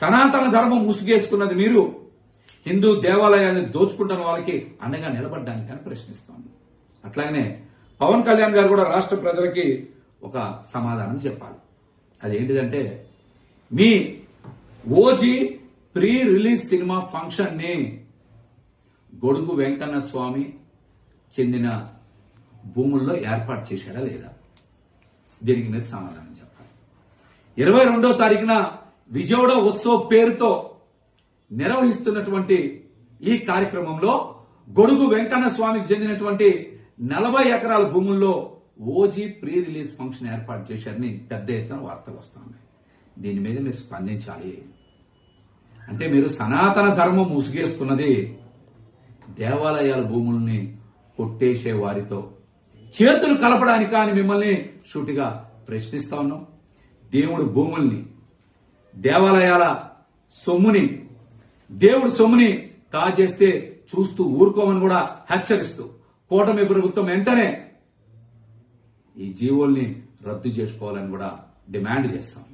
సనాతన ధర్మం ముసుగేసుకున్నది మీరు. హిందూ దేవాలయాన్ని దోచుకుంటున్న వాళ్ళకి అండగా నిలబడ్డానికి అని ప్రశ్నిస్తాము అట్లాగనే పవన్ కళ్యాణ్ గారు కూడా రాష్ట్ర ప్రజలకి ఒక సమాధానం చెప్పాలి. అదేంటిదంటే మీ ఓజీ ప్రీ రిలీజ్ సినిమా ఫంక్షన్ని గొడుగు వెంకన్న స్వామి చెందిన భూముల్లో ఏర్పాటు చేశాడా లేదా? దీనికి మీద సమాధానం చెప్పాలి. ఇరవై రెండో తారీఖున విజయవాడ ఉత్సవ్ పేరుతో నిర్వహిస్తున్నటువంటి ఈ కార్యక్రమంలో గొడుగు వెంకన్న స్వామికి చెందినటువంటి నలభై ఎకరాల భూముల్లో ఓజీ ప్రీ రిలీజ్ ఫంక్షన్ ఏర్పాటు చేశారని పెద్ద ఎత్తున వార్తలు వస్తున్నాయి దీని మీద మీరు స్పందించాలి. అంటే మీరు సనాతన ధర్మం ముసుగేసుకున్నది దేవాలయాల భూముల్ని కొట్టేసే వారితో చేతులు కలపడానికి అని మిమ్మల్ని సూటిగా ప్రశ్నిస్తా ఉన్నాం. దేవుడు భూముల్ని దేవాలయాల సొమ్ముని దేవుడి సొమ్ముని కాజేస్తే చూస్తూ ఊరుకోమని కూడా హెచ్చరిస్తూ కూటమి ప్రభుత్వం వెంటనే ఈ జీవోల్ని రద్దు చేసుకోవాలని కూడా డిమాండ్ చేస్తాం.